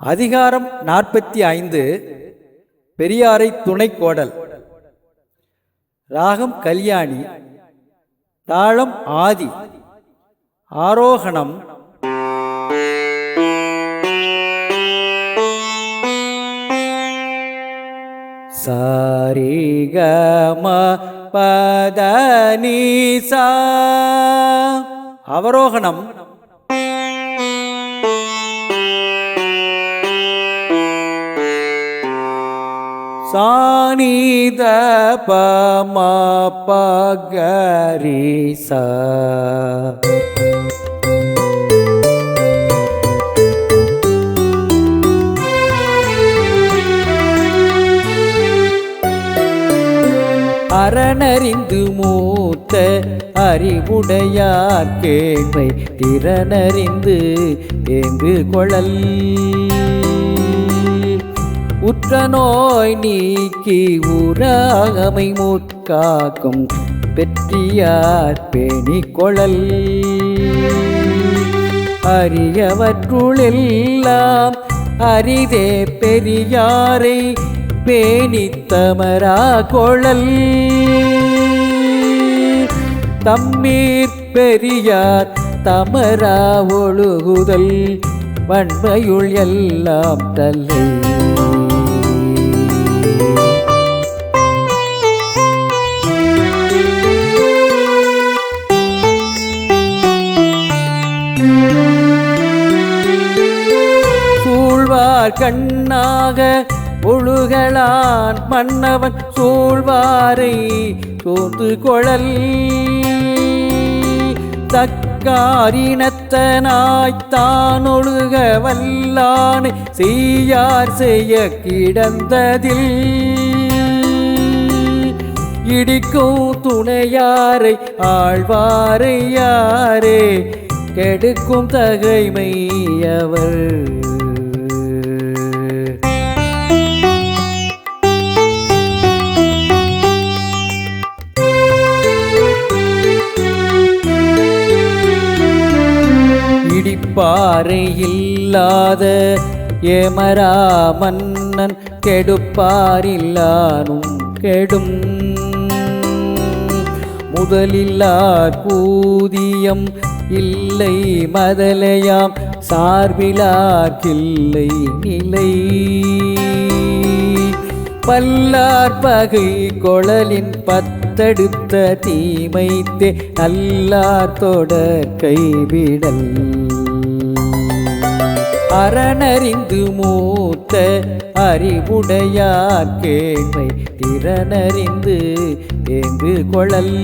அதிகாரம் நாற்பத்தி ஐந்து பெரியாரை துணை கோடல். ராகம் கல்யாணி தாளம் ஆதி ஆரோகணம். சாரிகமா பதனி சா அவரோகணம். சாணித பம பகரிசா அரணறிந்து மூத்த அறிவுடையார் கேள்வை திறனறிந்து ஏந்து கொழல் உற்ற நோய் நீக்கி உறாகமை முற்காக்கும் பெற்றியார் பேணி கொழல். அரியவற்றுளெல்லாம் அரிதே பெரியாரை பேணித்தமரா கொழல். தம்மீர் பெரியார் தமரா ஒழுகுதல். வன்மையுள் எல்லாம் தல்லை சூழ்வார் கண்ணாக ஒழுகலான் மன்னவன் சூழ்வாரை சோர்ந்து கொழல். தக்காரினத்தனாய்த்தான் ஒழுக வல்லானை செய்யார் செய்ய கிடந்ததில். இடிக்கும் துணையாரை ஆழ்வாரை யாரே கெடுக்கும் தகைமை அவர் இடிப்பாறை இல்லாத ஏமரா மன்னன் கெடுப்பாரில்லானும் கெடும். முதலில்லா கூதியம் இல்லை மதலையாம் சார்பிலாக்கில்லை நிலை. பல்லார் பகை கொழலின் பத்தெடுத்த தீமைத்தே நல்லார் தொடர் கைவிடல். அரணறிந்து மூத்த அறிவுடையார் கேள்வை திறனறிந்து ஏந்து கொழல்